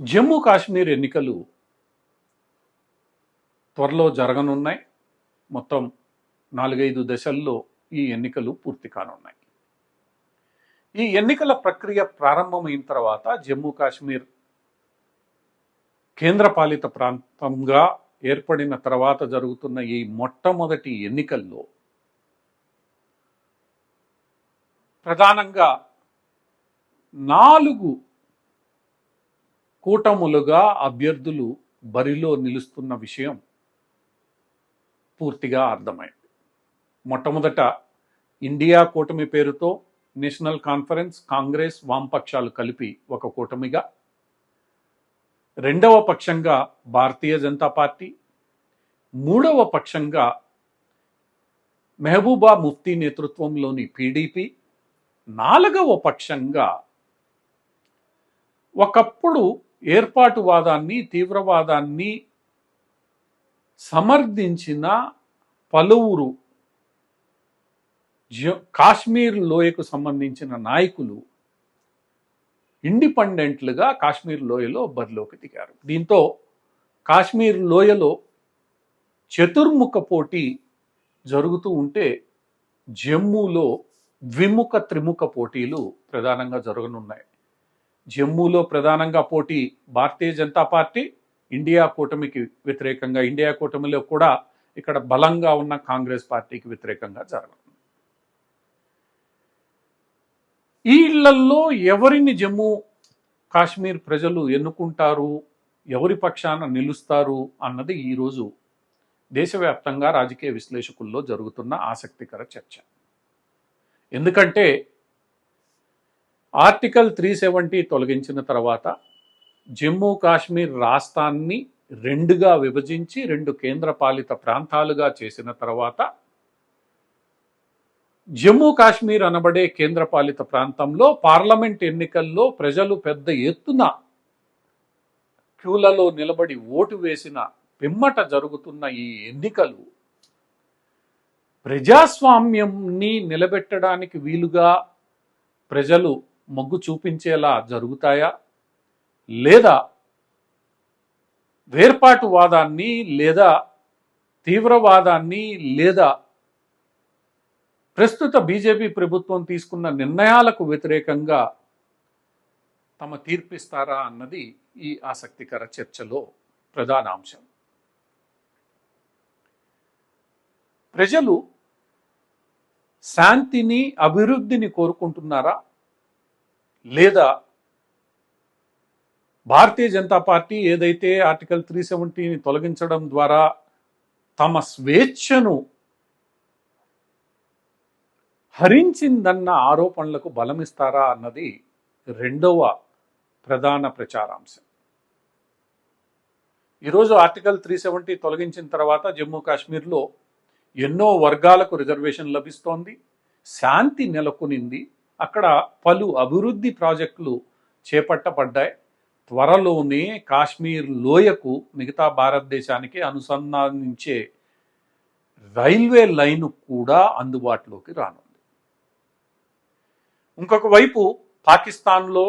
జమ్మూ కాశ్మీర్ ఎన్నికలు త్వరలో జరగనున్నాయి. మొత్తం నాలుగైదు దశల్లో ఈ ఎన్నికలు పూర్తి కానున్నాయి. ఈ ఎన్నికల ప్రక్రియ ప్రారంభమైన తర్వాత జమ్మూ కాశ్మీర్ కేంద్రపాలిత ప్రాంతంగా ఏర్పడిన తర్వాత జరుగుతున్న ఈ మొట్టమొదటి ఎన్నికల్లో ప్రధానంగా నాలుగు కూటములుగా అభ్యర్థులు బరిలో నిలుస్తున్న విషయం పూర్తిగా అర్థమైంది. మొట్టమొదట ఇండియా కూటమి పేరుతో నేషనల్ కాన్ఫరెన్స్ కాంగ్రెస్ వామపక్షాలు కలిపి ఒక కూటమిగా రెండవ పక్షంగా భారతీయ జనతా పార్టీ మూడవ పక్షంగా మెహబూబా ముఫ్తీ నేతృత్వంలోని పీడీపీ నాలుగవ పక్షంగా ఒకప్పుడు ఏర్పాటువాదాన్ని తీవ్రవాదాన్ని సమర్థించిన పలువురు జ కాశ్మీర్ లోయకు సంబంధించిన నాయకులు ఇండిపెండెంట్లుగా కాశ్మీర్ లోయలో బరిలోకి దిగారు. దీంతో కాశ్మీర్ లోయలో చతుర్ముఖ పోటీ జరుగుతూ ఉంటే జమ్మూలో ద్విముఖ త్రిముఖ పోటీలు ప్రధానంగా జరగనున్నాయి. జమ్మూలో ప్రధానంగా పోటీ భారతీయ జనతా పార్టీ ఇండియా కూటమికి వ్యతిరేకంగా ఇండియా కూటమిలో కూడా ఇక్కడ బలంగా ఉన్న కాంగ్రెస్ పార్టీకి వ్యతిరేకంగా జరగనుంది ఈ ఇళ్ళల్లో ఎవరిని జమ్మూ కాశ్మీర్ ప్రజలు ఎన్నుకుంటారు ఎవరి పక్షాన నిలుస్తారు అన్నది ఈరోజు దేశవ్యాప్తంగా రాజకీయ విశ్లేషకుల్లో జరుగుతున్న ఆసక్తికర చర్చ. ఎందుకంటే ఆర్టికల్ త్రీ సెవెంటీ తొలగించిన తర్వాత జమ్మూ కాశ్మీర్ రాష్ట్రాన్ని రెండుగా విభజించి రెండు కేంద్రపాలిత ప్రాంతాలుగా చేసిన తర్వాత జమ్మూ కాశ్మీర్ అనబడే కేంద్రపాలిత ప్రాంతంలో పార్లమెంట్ ఎన్నికల్లో ప్రజలు పెద్ద ఎత్తున క్యూలలో నిలబడి ఓటు వేసిన పిమ్మట జరుగుతున్న ఈ ఎన్నికలు ప్రజాస్వామ్యంని నిలబెట్టడానికి వీలుగా ప్రజలు మొగ్గు చూపించేలా జరుగుతాయా? లేదా వేర్పాటువాదాన్ని లేదా తీవ్రవాదాన్ని లేదా ప్రస్తుత బీజేపీ ప్రభుత్వం తీసుకున్న నిర్ణయాలకు వ్యతిరేకంగా తమ తీర్పిస్తారా అన్నది ఈ ఆసక్తికర చర్చలో ప్రధాన అంశం. ప్రజలు శాంతిని అభివృద్ధిని కోరుకుంటున్నారా? లేదా భారతీయ జనతా పార్టీ ఏదైతే ఆర్టికల్ త్రీ సెవెంటీని తొలగించడం ద్వారా తమ స్వేచ్ఛను హరించిందన్న ఆరోపణలకు బలమిస్తారా అన్నది రెండవ ప్రధాన ప్రచారాంశం. ఈరోజు ఆర్టికల్ త్రీ సెవెంటీ తొలగించిన తర్వాత జమ్మూ కాశ్మీర్లో ఎన్నో వర్గాలకు రిజర్వేషన్ లభిస్తోంది శాంతి నెలకొనింది అక్కడ పలు అభివృద్ధి ప్రాజెక్టులు చేపట్టబడ్డాయి. త్వరలోనే కాశ్మీర్ లోయకు మిగతా భారతదేశానికి అనుసంధానించే రైల్వే లైను కూడా అందుబాటులోకి రానుంది. ఇంకొక వైపు పాకిస్తాన్లో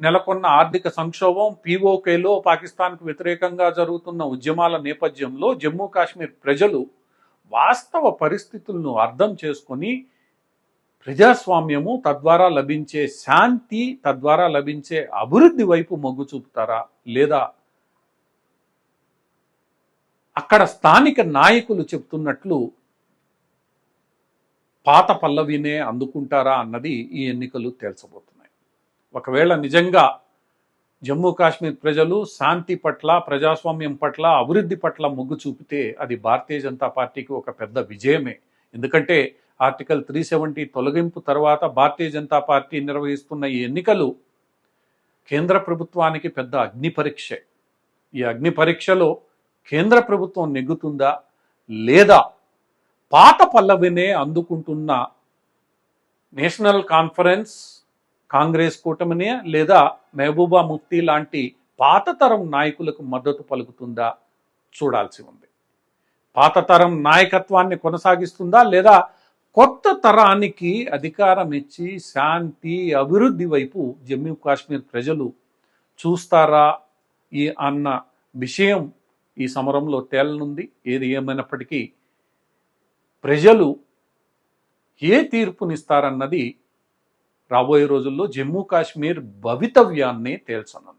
నెలకొన్న ఆర్థిక సంక్షోభం పీఓకేలో పాకిస్తాన్కు వ్యతిరేకంగా జరుగుతున్న ఉద్యమాల నేపథ్యంలో జమ్మూ కాశ్మీర్ ప్రజలు వాస్తవ పరిస్థితులను అర్థం చేసుకొని ప్రజాస్వామ్యము తద్వారా లభించే శాంతి తద్వారా లభించే అభివృద్ధి వైపు మొగ్గు చూపుతారా? లేదా అక్కడ స్థానిక నాయకులు చెప్తున్నట్లు పాత పల్లవినే అందుకుంటారా అన్నది ఈ ఎన్నికలు తేల్చబోతున్నాయి. ఒకవేళ నిజంగా జమ్మూ కాశ్మీర్ ప్రజలు శాంతి పట్ల ప్రజాస్వామ్యం పట్ల అభివృద్ధి పట్ల మొగ్గు చూపితే అది భారతీయ జనతా పార్టీకి ఒక పెద్ద విజయమే. ఎందుకంటే ఆర్టికల్ త్రీ సెవెంటీ తొలగింపు తర్వాత భారతీయ జనతా పార్టీ నిర్వహిస్తున్న ఈ ఎన్నికలు కేంద్ర ప్రభుత్వానికి పెద్ద అగ్ని పరీక్షే. ఈ అగ్ని పరీక్షలో కేంద్ర ప్రభుత్వం నెగ్గుతుందా లేదా పాత పల్లవినే అందుకుంటున్న నేషనల్ కాన్ఫరెన్స్ కాంగ్రెస్ కూటమినే లేదా మెహబూబా ముఫ్తీ లాంటి పాత తరం నాయకులకు మద్దతు పలుకుతుందా చూడాల్సి ఉంది. పాత తరం నాయకత్వాన్ని కొనసాగిస్తుందా లేదా కొత్త తరానికి అధికారం ఇచ్చి శాంతి అభివృద్ధి వైపు జమ్మూ కాశ్మీర్ ప్రజలు చూస్తారా ఈ అన్న విషయం ఈ సమరంలో తేలనుంది. ఏది ఏమైనప్పటికీ ప్రజలు ఏ తీర్పునిస్తారన్నది రాబోయే రోజుల్లో జమ్మూ కాశ్మీర్ భవితవ్యాన్ని తేల్చనుంది.